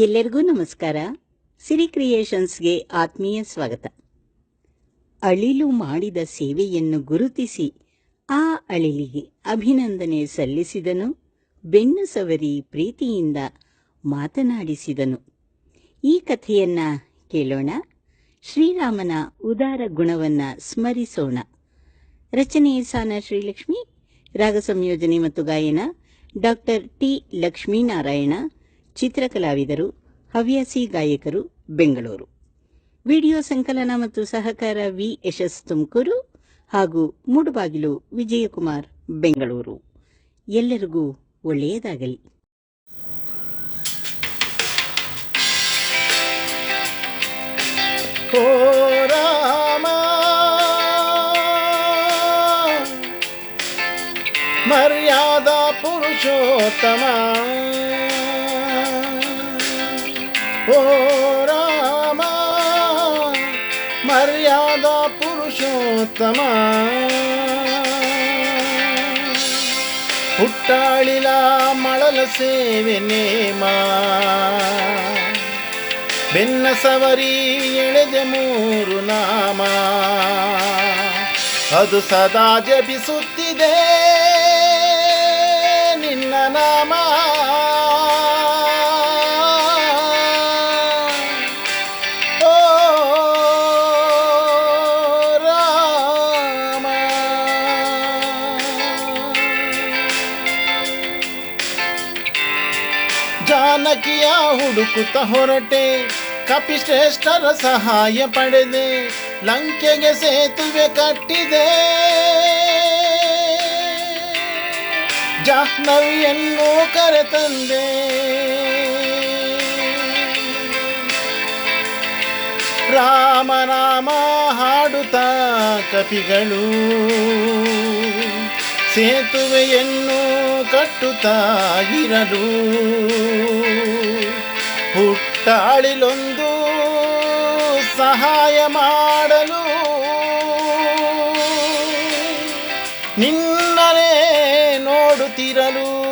ಎಲ್ಲರಿಗೂ ನಮಸ್ಕಾರ. ಸಿರಿ ಕ್ರಿಯೇಷನ್ಸ್ಗೆ ಆತ್ಮೀಯ ಸ್ವಾಗತ. ಅಳಿಲು ಮಾಡಿದ ಸೇವೆಯನ್ನು ಗುರುತಿಸಿ ಆ ಅಳಿಲಿಗೆ ಅಭಿನಂದನೆ ಸಲ್ಲಿಸಿದನು, ಬೆನ್ನು ಸವರಿ ಪ್ರೀತಿಯಿಂದ ಮಾತನಾಡಿಸಿದನು. ಈ ಕಥೆಯನ್ನ ಕೇಳೋಣ. ಶ್ರೀರಾಮನ ಉದಾರ ಗುಣವನ್ನ ಸ್ಮರಿಸೋಣ. ರಚನೆ ಸಾನ ಶ್ರೀಲಕ್ಷ್ಮಿ ರಾಗ ಸಂಯೋಜನೆ ಮತ್ತು ಗಾಯನ ಡಾಕ್ಟರ್ ಟಿ ಲಕ್ಷ್ಮೀನಾರಾಯಣ ಚಿತ್ರಕಲಾವಿದರು, ಹವ್ಯಾಸಿ ಗಾಯಕರು, ಬೆಂಗಳೂರು. ವಿಡಿಯೋ ಸಂಕಲನ ಮತ್ತು ಸಹಕಾರ ವಿ ಯಶಸ್ ತುಮಕೂರು ಹಾಗೂ ಮೂಡುಬಾಗಿಲು ವಿಜಯಕುಮಾರ್, ಬೆಂಗಳೂರು. ಎಲ್ಲರಿಗೂ ಒಳ್ಳೆಯದಾಗಲಿ. ರಾಮ! ಮರ್ಯಾದ ಪುರುಷೋತ್ತಮ! ಓ ರಾಮ ಮರ್ಯಾದ ಪುರುಷೋತ್ತಮ. ಹುಟ್ಟಾಳಿಲ ಮಳಲ ಸೇವೆ ನೇಮ. ಬೆನ್ನ ಸವರಿ ಎಳೆದೆ ಮೂರು ನಾಮ. ಅದು ಸದಾ ಜಪಿಸುತ್ತಿದೆ ನಿನ್ನ ನಾಮ. ಜಾನಕಿಯ ಹುಡುಕುತ್ತ ಹೊರಟೆ. ಕಪಿಶ್ರೇಷ್ಠರ ಸಹಾಯ ಪಡೆದೆ. ಲಂಕೆಗೆ ಸೇತುವೆ ಕಟ್ಟಿದೆ. ಜಾಹ್ನವಿಯನ್ನು ಕರೆತಂದೆ. ರಾಮ ರಾಮ ಹಾಡುತ್ತಾ ಕಪಿಗಳು. ಸೇತುವೆಯನ್ನು ಕಟ್ಟುತ್ತಾಗಿರಲು. ಹುಟ್ಟಾಳಿಲೊಂದು ಸಹಾಯ ಮಾಡಲು. ನಿನ್ನನೇ ನೋಡುತ್ತಿರಲು.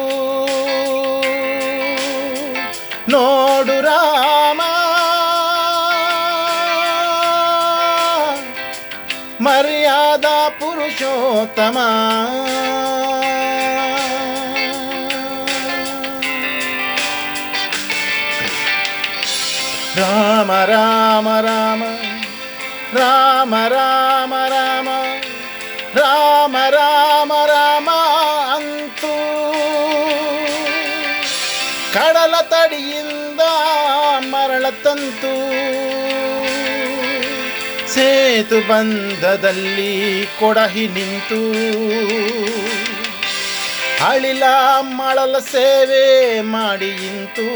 ನೋಡು ರಾಮ ಮರ್ಯಾದ ಪುರುಷೋತ್ತಮ. ರಾಮ ರಾಮ ರಾಮ ರಾಮ ರಾಮ ರಾಮ ರಾಮ ರಾಮ ರಾಮ ಅಂತೂ. ಕಡಲ ತಡಿಯಿಂದ ಮರಳ ತಂತು. ಸೇತು ಬಂಧದಲ್ಲಿ ಕೊಡಹಿ ನಿಂತು. ಅಳಿಲ ಮಳಲ ಸೇವೆ ಮಾಡಿ ಇಂತು.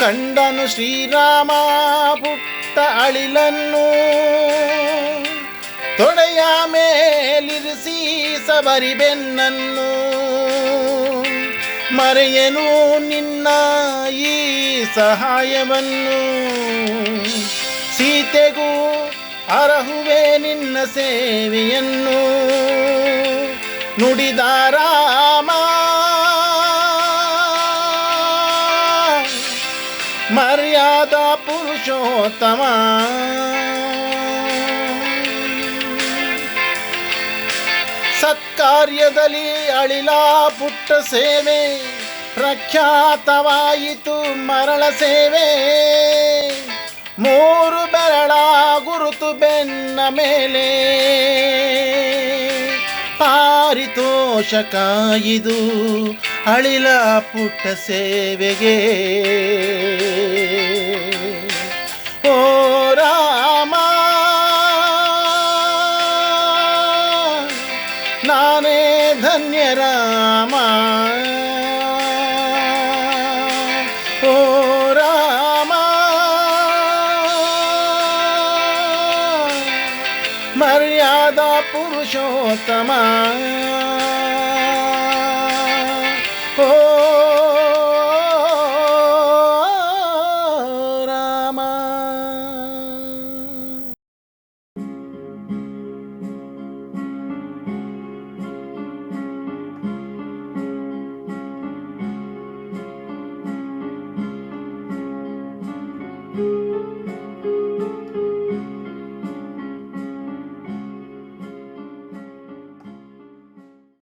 ಕಂಡನು ಶ್ರೀರಾಮ ಪುಟ್ಟ ಅಳಿಲನ್ನು. ತೊಡೆಯ ಮೇಲಿರಿಸಿ ಸಬರಿ ಬೆನ್ನನ್ನು ಮರೆಯನು ನಿನ್ನ ಈ ಸಹಾಯವನ್ನು. ಸೀತೆಗೂ ಅರಹುವೆ ನಿನ್ನ ಸೇವೆಯನ್ನು ನುಡಿದ ರಾಮ. ಮರ್ಯಾದ ಪುರುಷೋತ್ತಮ. ಸತ್ಕಾರ್ಯದಲ್ಲಿ ಅಳಿಲ ಪುಟ್ಟ ಸೇವೆ, ಪ್ರಖ್ಯಾತವಾಯಿತು ಮರಳ ಸೇವೆ. ಮೂರು ಬೆರಳ ಗುರುತು ಬೆನ್ನ ಮೇಲೆ. ಪಾರಿತೋಷಕ ಇದು ಅಳಿಲ ಪುಟ್ಟ ಸೇವೆಗೆ. મર્યાદા પુરુષોત્તમા.